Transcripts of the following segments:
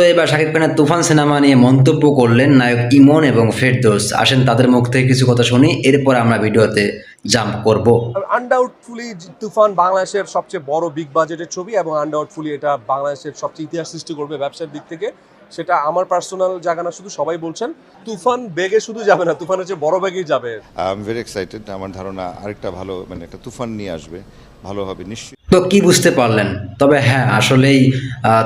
তো এবার শাকিব খানের তুফান সিনেমা নিয়ে মন্তব্য করলেন নায়ক ইমন এবং ফেরদৌস। আসেন তাদের মুখ থেকে কিছু কথা শুনি এরপর আমরা ভিডিওতে জাম্প করব। আনডাউটফুলি তুফান বাংলাদেশের সবচেয়ে বড় বিগ বাজেটের ছবি এবং আনডাউটফুলি এটা বাংলাদেশের সবচেয়ে ইতিহাস সৃষ্টি করবে ব্যবসার দিক থেকে। সেটা আমার পার্সোনাল জায়গা না শুধু সবাই বলছেন তুফান বেগে শুধু যাবে না তুফান হচ্ছে বড় বেগেই যাবে। আই এম ভেরি এক্সাইটেড আমার ধারণা আরেকটা ভালো মানে একটা তুফান নিয়ে আসবে ভালো হবে নিশ্চয়ই। তো কি বুঝতে পারলেন? তবে হ্যাঁ আসলেই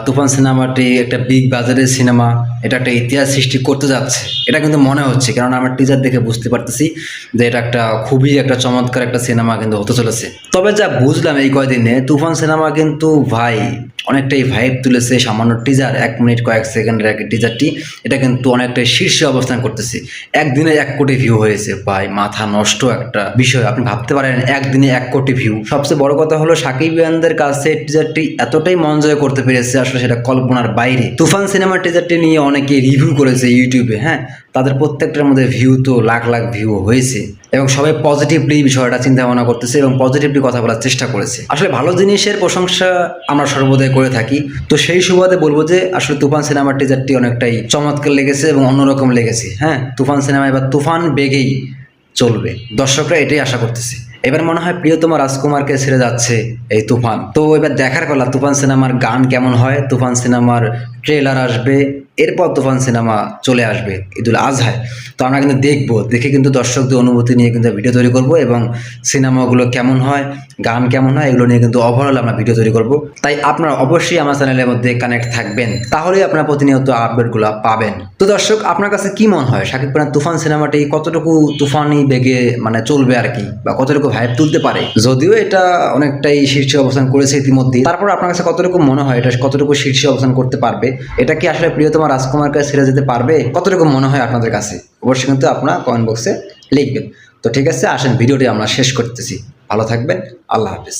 তুফান সিনেমাটি একটা বিগ বাজারের সিনেমা, এটা একটা ইতিহাস সৃষ্টি করতে যাচ্ছে। এটা কিন্তু মনে হচ্ছে, কারণ আমরা টিজার দেখে বুঝতে পারতেছি যে এটা একটা খুবই একটা চমৎকার একটা সিনেমা কিন্তু হতে চলেছে। তবে যা বুঝলাম এই কয়দিনে, তুফান সিনেমা কিন্তু ভাই অনেকটাই ভাইব তুলেছে, সামান্য টিজার এক মিনিট কয়েক সেকেন্ডের এক টিজারটি এটা কিন্তু অনেকটাই শীর্ষে অবস্থান করতেছে। একদিনে এক কোটি ভিউ হয়েছে, ভাই, মাথা নষ্ট একটা বিষয়। আপনি ভাবতে পারেন, একদিনে এক কোটি ভিউ সবচেয়ে বড় কথা হলো, সাকিব ইয়ানদের কাছে টিজারটি এতটাই মন জয় করতে পেরেছে, আসলে সেটা কল্পনার বাইরে। তুফান সিনেমার টিজারটি নিয়ে অনেকে রিভিউ করেছে ইউটিউবে হ্যাঁ? তাদের প্রত্যেকটার মধ্যে ভিউ তো লাখ লাখ ভিউ হয়েছে এবং সবাই পজিটিভলি বিষয়টা চিন্তা ভাবনা করতেছে এবং পজিটিভলি কথা বলার চেষ্টা করেছে। আসলে ভালো জিনিসের প্রশংসা আমরা সর্বদাই করে থাকি। তো সেই সুবাদে বলব যে, আসলে তুফান সিনেমার টিজারটি অনেকটাই চমৎকার লেগেছে এবং অন্যরকম লেগেছে। হ্যাঁ তুফান সিনেমা এবার তুফান বেগেই চলবে। দর্শকরা এটাই আশা করতেছে। এবার মনে হয় প্রিয়তম রাজকুমারকে ছেড়ে যাচ্ছে এই তুফান। তো এবার দেখার পালা তুফান সিনেমার গান কেমন হয়? তুফান সিনেমার ট্রেলার আসবে। এরপর তুফান সিনেমা চলে আসবে ঈদুল আজহায় তো আমরা কিন্তু দেখব, দেখে কিন্তু দর্শকদের অনুভূতি নিয়ে কিন্তু ভিডিও তৈরি করব এবং সিনেমাগুলো কেমন হয়, গান কেমন হয়, এগুলো নিয়ে কিন্তু ওভারঅল আমরা ভিডিও তৈরি করব। তাই আপনারা অবশ্যই আমার চ্যানেলের মধ্যে কানেক্ট থাকবেন, তাহলেই আপনারা প্রতিনিয়ত আপডেটগুলো পাবেন। তো দর্শক, আপনার কাছে কি মনে হয়? শাকিব খানের তুফান সিনেমাটি কতটুকু তুফানি বেগে মানে চলবে আর কি? বা কতটুকু ভাইব তুলতে পারে? যদিও এটা অনেকটাই শীর্ষে অবস্থান করেছে ইতিমধ্যে তারপর আপনার কাছে কতটুকু মনে হয়? এটা কতটুকু শীর্ষে অবস্থান করতে পারবে? এটা কি আসলে প্রিয়তমা রাজকুমারকে ছেড়ে যেতে পারবে? কতটুকু মনে হয় আপনাদের কাছে? অবশ্যই কিন্তু আপনার কমেন্ট বক্সে লিখবেন। তো ঠিক আছে, আসেন, ভিডিওটি আমরা শেষ করতেছি। ভালো থাকবেন, আল্লাহ হাফিজ।